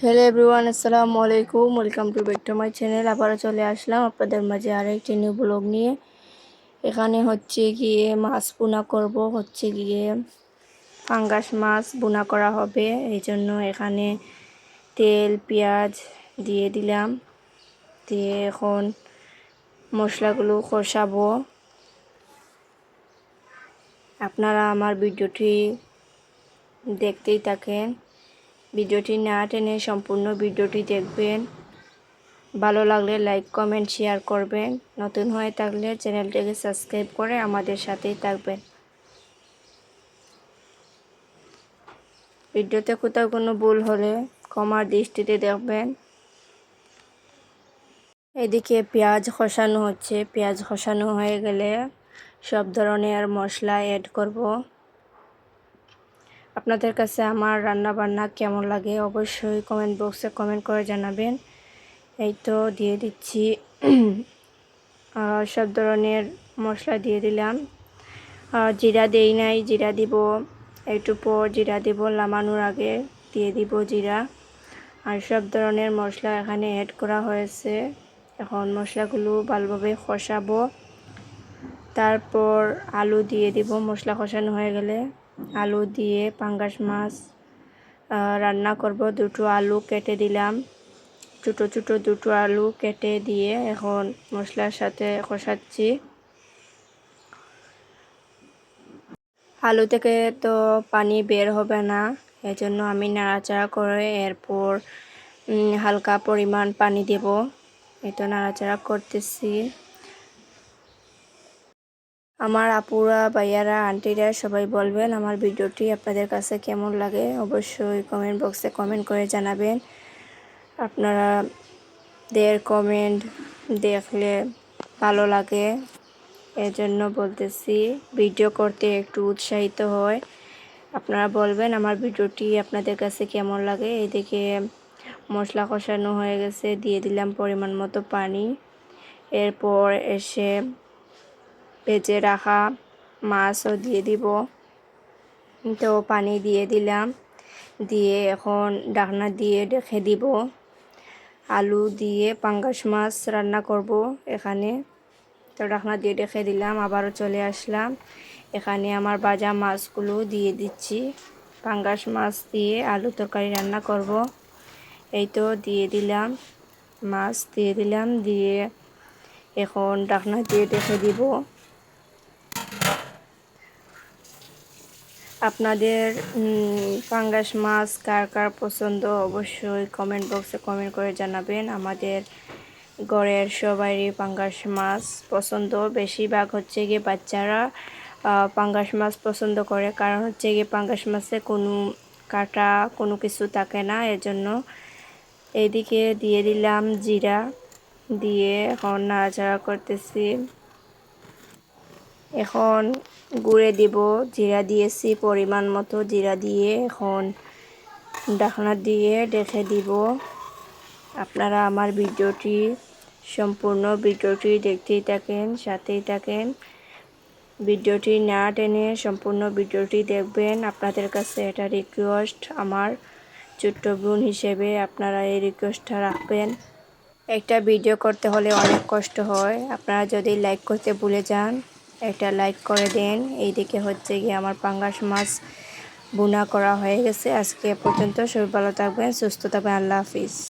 Hello everyone আসসালামু আলাইকুম welcome to back to my channel আবারও চলে আসলাম আপনাদের মাঝে আরেকটি নিউ ব্লগ নিয়ে। এখানে হচ্ছে গিয়ে মাছ বোনা করব, হচ্ছে গিয়ে ফাঙ্গাস মাছ বোনা করা হবে। এই জন্য এখানে তেল, পেঁয়াজ দিয়ে দিলাম। দিয়ে এখন মশলাগুলো কষাবো। আপনারা আমার ভিডিওটি দেখতেই থাকেন। ভিডিওটি না টেনে সম্পূর্ণ ভিডিওটি দেখবেন। ভালো লাগলে লাইক, কমেন্ট, শেয়ার করবেন। নতুন হয়ে থাকলে চ্যানেলটিকে সাবস্ক্রাইব করে আমাদের সাথেই থাকবেন। ভিডিওতে কোথাও কোনো ভুল হলে ক্ষমার দৃষ্টিতে দেখবেন। এদিকে পেঁয়াজ খসানো হচ্ছে। পেঁয়াজ খসানো হয়ে গেলে সব ধরনের মশলা অ্যাড করব। আপনাদের কাছে আমার রান্না বান্না কেমন লাগে অবশ্যই কমেন্ট বক্সে কমেন্ট করে জানাবেন। এই তো দিয়ে দিচ্ছি সব ধরনের মশলা দিয়ে দিলাম। জিরা দেই নাই, জিরা দিব, একটু পর জিরা দিব লামানোর আগে দিয়ে দিব জিরা। আর সব ধরনের মশলা এখানে অ্যাড করা হয়েছে। এখন মশলাগুলো ভালোভাবে কষাবো। তারপর আলু দিয়ে দিব, মশলা কষানো হয়ে গেলে। আলু দিয়ে পাঙ্গাস মাছ রান্না করব। দুটো আলু কেটে দিলাম। ছোটো ছোটো দুটো আলু কেটে দিয়ে এখন মশলার সাথে কষাচ্ছি। আলু থেকে তো পানি বের হবে না, এজন্য আমি নাড়াচাড়া করে এরপর হালকা পরিমাণ পানি দেব। এই তো নাড়াচাড়া করতেছি। আমার আপুরা, ভাইয়ারা, আন্টিরা সবাই বলবেন আমার ভিডিওটি আপনাদের কাছে কেমন লাগে? অবশ্যই কমেন্ট বক্সে কমেন্ট করে জানাবেন। আপনারা দের কমেন্ট দেখলে ভালো লাগে। এজন্য বলতেছি ভিডিও করতে একটু উৎসাহিত হয়। আপনারা বলবেন আমার ভিডিওটি আপনাদের কাছে কেমন লাগে? এদিকে মশলা কষানো হয়ে গেছে, দিয়ে দিলাম পরিমাণ মতো পানি। এরপর এসে ভেজে রাখা মাছও দিয়ে দিব। তো পানি দিয়ে দিলাম। দিয়ে এখন ডাকনা দিয়ে রেখে দিব। আলু দিয়ে পাঙ্গাস মাছ রান্না করব এখানে। তো ডাকনা দিয়ে রেখে দিলাম, আবারও চলে আসলাম। এখানে আমার বাজা মাছগুলো দিয়ে দিচ্ছি। পাঙ্গাস মাছ দিয়ে আলু তরকারি রান্না করব। এই তো দিয়ে দিলাম, মাছ দিয়ে দিলাম। দিয়ে এখন ডাকনা দিয়ে রেখে দিব। আপনাদের পাঙ্গাস মাছ কার কার পছন্দ অবশ্যই কমেন্ট বক্সে কমেন্ট করে জানাবেন। আমাদের গড়ের সবারই পাঙ্গাস মাছ পছন্দ। বেশিরভাগ হচ্ছে গিয়ে বাচ্চারা পাঙ্গাস মাছ পছন্দ করে। কারণ হচ্ছে গিয়ে পাঙ্গাস মাছে কোনো কাটা, কোনো কিছু থাকে না। এজন্য এদিকে দিয়ে দিলাম জিরা। দিয়ে এখন নাড়াচাড়া করতেছি। এখন গুঁড়ে দিব, জিরা দিয়েছি পরিমাণ মতো জিরা দিয়ে। এখন ডাকনা দিয়ে ডেকে দিব। আপনারা আমার ভিডিওটি, সম্পূর্ণ ভিডিওটি দেখতেই থাকেন, সাথেই থাকেন। ভিডিওটি না টেনে সম্পূর্ণ ভিডিওটি দেখবেন। আপনাদের কাছে এটা রিকোয়েস্ট আমার ছোট্ট বোন হিসেবে আপনারা এই রিকোয়েস্টটা রাখবেন। একটা ভিডিও করতে হলে অনেক কষ্ট হয়। আপনারা যদি লাইক করতে ভুলে যান একটা লাইক করে দেন। এইদিকে হচ্ছে গিয়ে আমার পাঙ্গাস মাছ বোনা করা হয়ে গেছে। আজকে পর্যন্ত সবাই ভালো থাকবেন, সুস্থ থাকবেন, আল্লাহ হাফিজ।